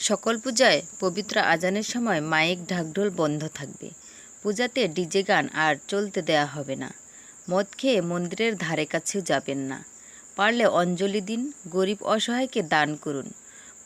সকল পূজায় পবিত্র আজানের সময় মাইক ঢাকঢোল বন্ধ থাকবে। পূজাতে ডিজে গান আর চলতে দেয়া হবে না। মদ খেয়ে মন্দিরের ধারে কাছেও যাবেন না। পারলে অঞ্জলি দিন, গরিব অসহায়কে দান করুন।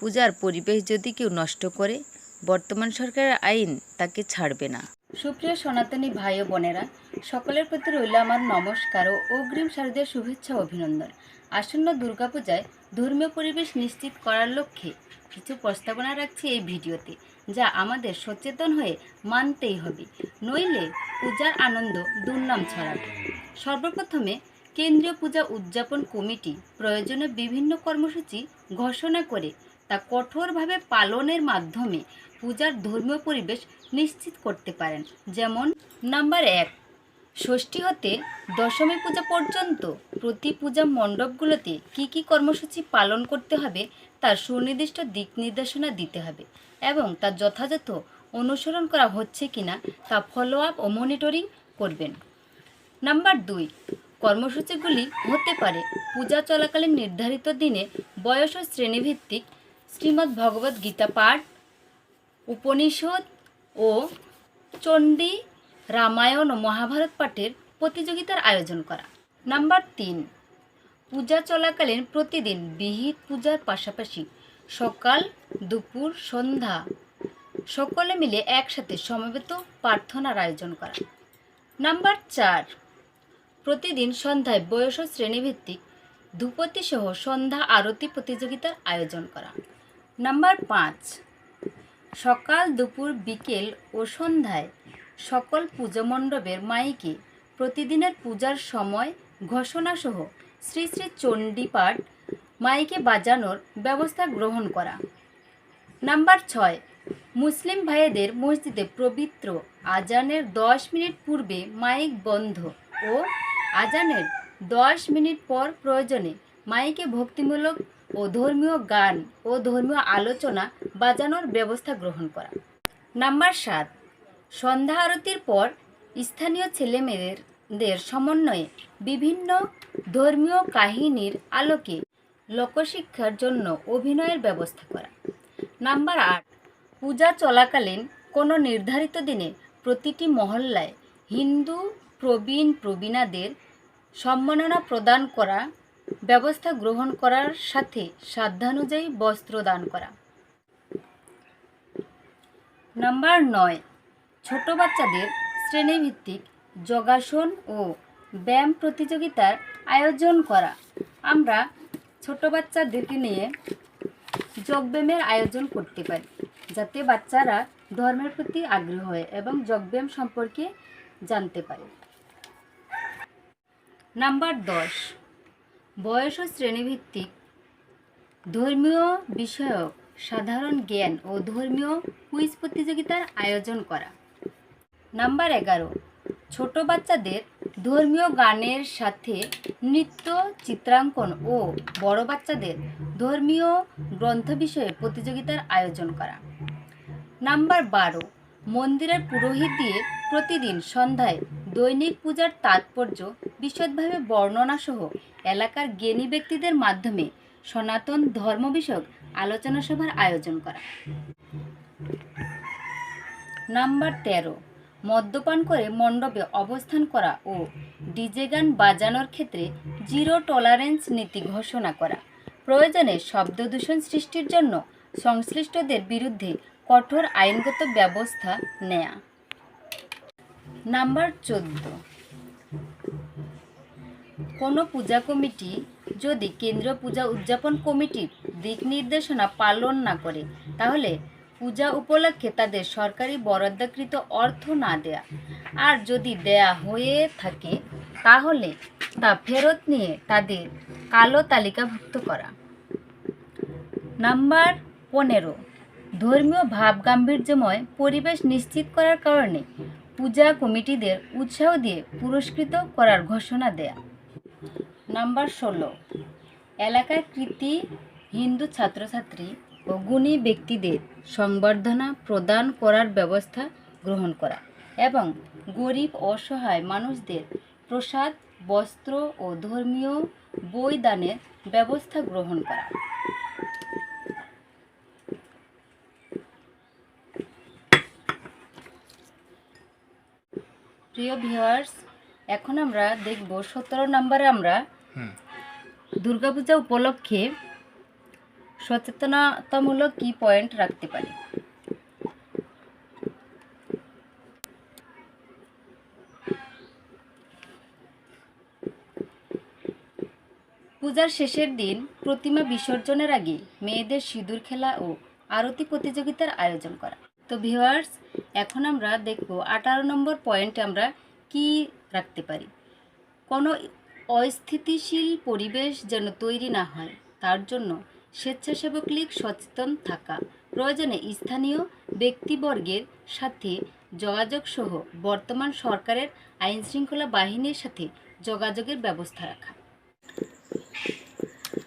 পূজার পরিবেশ যদি কেউ নষ্ট করে, বর্তমান সরকারের আইন তাকে ছাড়বে না। সুপ্রিয় সনাতনী ভাই ও বোনেরা, সকলের প্রতি রইল আমার নমস্কার ও অগ্রিম শারদীয় শুভেচ্ছা অভিনন্দন। আসন্ন দুর্গাপূজায় ধর্মীয় পরিবেশ নিশ্চিত করার লক্ষ্যে কিছু প্রস্তাবনা রাখছি এই ভিডিওতে, যা আমাদের সচেতন হয়ে মানতেই হবে। নইলে পূজার আনন্দ দুর্নাম ছড়াবে। সর্বপ্রথমে কেন্দ্রীয় পূজা উদযাপন কমিটি প্রয়োজনে বিভিন্ন কর্মসূচি ঘোষণা করে তা কঠোরভাবে পালনের মাধ্যমে পূজার ধর্মীয় পরিবেশ নিশ্চিত করতে পারেন। যেমন, নাম্বার এক, ষষ্ঠী হতে দশমী পূজা পর্যন্ত প্রতি পূজা মণ্ডপগুলোতে কী কী কর্মসূচি পালন করতে হবে তার সুনির্দিষ্ট দিক নির্দেশনা দিতে হবে এবং তার যথাযথ অনুসরণ করা হচ্ছে কিনা তা ফলো আপ ও মনিটরিং করবেন। নাম্বার দুই, কর্মসূচিগুলি হতে পারে পূজা চলাকালীন নির্ধারিত দিনে বয়স ও শ্রেণীভিত্তিক। শ্রীমদ্ ভগবদ্ গীতা পাঠ উপনিষদ ও চণ্ডী রামায়ণ ও মহাভারত পাঠের প্রতিযোগিতার আয়োজন করা। নাম্বার তিন, পূজা চলাকালীন প্রতিদিন বিহিত পূজার পাশাপাশি সকাল, দুপুর, সন্ধ্যা সকলে মিলে একসাথে সমবেত প্রার্থনার আয়োজন করা। নাম্বার চার, প্রতিদিন সন্ধ্যায় বয়স শ্রেণীভিত্তিক ধূপতি সহ সন্ধ্যা আরতি প্রতিযোগিতার আয়োজন করা। নাম্বার পাঁচ সকাল দুপুর বিকেল ও সন্ধ্যায় সকল পূজা মণ্ডপের মাইকে প্রতিদিনের পূজার সময় ঘোষণাসহ শ্রী শ্রী চণ্ডীপাঠ মাইকে বাজানোর ব্যবস্থা গ্রহণ করা। নাম্বার ছয়, মুসলিম ভাইয়েদের মসজিদে পবিত্র আজানের দশ মিনিট পূর্বে মাইক বন্ধ ও আজানের দশ মিনিট পর প্রয়োজনে মাইকে ভক্তিমূলক ও ধর্মীয় গান ও ধর্মীয় আলোচনা বাজানোর ব্যবস্থা গ্রহণ করা। নাম্বার সাত, সন্ধ্যা আরতির পর স্থানীয় ছেলেমেয়েদের সমন্বয়ে বিভিন্ন ধর্মীয় কাহিনীর আলোকে লোকশিক্ষার জন্য অভিনয়ের ব্যবস্থা করা। নাম্বার আট, পূজা চলাকালীন কোনো নির্ধারিত দিনে প্রতিটি মহল্লায় হিন্দু প্রবীণ প্রবীণাদের সম্মাননা প্রদান করা, ব্যবস্থা গ্রহণ করার সাথে সাধ্যানুযায়ী বস্ত্র দান করা। নাম্বার নয়, ছোট বাচ্চাদের শ্রেণীভিত্তিক যোগাসন ও ব্যায়াম প্রতিযোগিতার আয়োজন করা। আমরা ছোট বাচ্চাদেরকে নিয়ে যোগব্যায়ামের আয়োজন করতে পারি, যাতে বাচ্চারা ধর্মের প্রতি আগ্রহ হয় এবং যোগব্যায়াম সম্পর্কে জানতে পারে। নাম্বার দশ, বয়স ও শ্রেণীভিত্তিক ধর্মীয় বিষয়ক সাধারণ জ্ঞান ও ধর্মীয় কুইজ প্রতিযোগিতার আয়োজন করা। নাম্বার এগারো, ছোট বাচ্চাদের ধর্মীয় গানের সাথে নৃত্য, চিত্রাঙ্কন ও বড় বাচ্চাদের ধর্মীয় গ্রন্থ বিষয়ে প্রতিযোগিতার আয়োজন করা। নাম্বার বারো, মন্দিরের পুরোহিত দিয়ে প্রতিদিন সন্ধ্যায় দৈনিক পূজার তাৎপর্য বিশদভাবে বর্ণনা সহ এলাকার জ্ঞানী ব্যক্তিদের মাধ্যমে সনাতন ধর্ম বিষয়ক আলোচনা সভার আয়োজন করা। নাম্বার তেরো, মদ্যপান করে মণ্ডপে অবস্থান করা ও ডিজে গান বাজানোর ক্ষেত্রে জিরো টলারেন্স নীতি ঘোষণা করা। প্রয়োজনে শব্দ দূষণ সৃষ্টির জন্য সংশ্লিষ্টদের বিরুদ্ধে কঠোর আইনগত ব্যবস্থা নেয়া। নাম্বার চোদ্দ, কোনো পূজা কমিটি যদি কেন্দ্রীয় পূজা উদযাপন কমিটির দিক নির্দেশনা পালন না করে, তাহলে পূজা উপলক্ষে তাদের সরকারি বরাদ্দকৃত অর্থ না দেয়া। আর যদি দেয়া হয়ে থাকে, তাহলে তা ফেরত নিয়ে তাদের কালো তালিকাভুক্ত করা। নাম্বার পনেরো, ধর্মীয় ভাব গাম্ভীর্যময় পরিবেশ নিশ্চিত করার কারণে পূজা কমিটিদের উৎসাহ দিয়ে পুরস্কৃত করার ঘোষণা দেয়া। নাম্বার ষোলো। এলাকার কৃতি, হিন্দু ছাত্রছাত্রী ও গুণী ব্যক্তিদের সংবর্ধনা প্রদান করার ব্যবস্থা গ্রহণ করা এবং গরিব, অসহায় মানুষদের প্রসাদ, বস্ত্র ও ধর্মীয় বই দানের ব্যবস্থা গ্রহণ করা। প্রিয় ভিওয়ার্স এখন আমরা দেখব সতেরো নম্বরে আমরা দুর্গাপূজা উপলক্ষে সচেতনতামূলক কি পয়েন্ট রাখতে পারি? পূজার শেষের দিন প্রতিমা বিসর্জনের আগে মেয়েদের সিঁদুর খেলা ও আরতি প্রতিযোগিতার আয়োজন করা। তো ভিউয়ার্স এখন আমরা দেখব আঠারো নম্বর পয়েন্টে আমরা কি রাখতে পারি? কোনো অস্থিতিশীল পরিবেশ যেন তৈরি না হয়, তার জন্য স্বেচ্ছাসেবক লীগ সচেতন থাকা প্রয়োজনে স্থানীয় ব্যক্তিবর্গের সাথে যোগাযোগ সহ বর্তমান সরকারের আইন শৃঙ্খলা বাহিনীর সাথে যোগাযোগের ব্যবস্থা রাখা।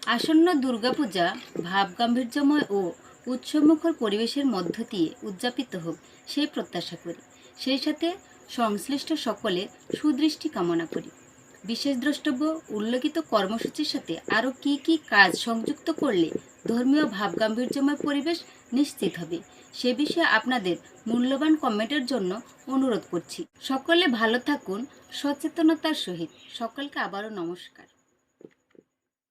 আসন্ন দুর্গাপূজা ভাবগাম্ভীর্যময় ও উৎসবমুখর পরিবেশের মধ্য দিয়ে উদযাপিত হোক সেই প্রত্যাশা করি। সেই সাথে সংশ্লিষ্ট সকলে সুদৃষ্টি কামনা করি। বিশেষ দ্রষ্টব্য উল্লেখিত কর্মসূচির সাথে আরও কি কি কাজ সংযুক্ত করলে ধর্মীয় ভাবগাম্ভীর্যময় পরিবেশ নিশ্চিত হবে? সে বিষয়ে আপনাদের মূল্যবান কমেন্টের জন্য অনুরোধ করছি। সকলে ভালো থাকুন, সচেতনতার সহিত। সকলকে আবারও নমস্কার।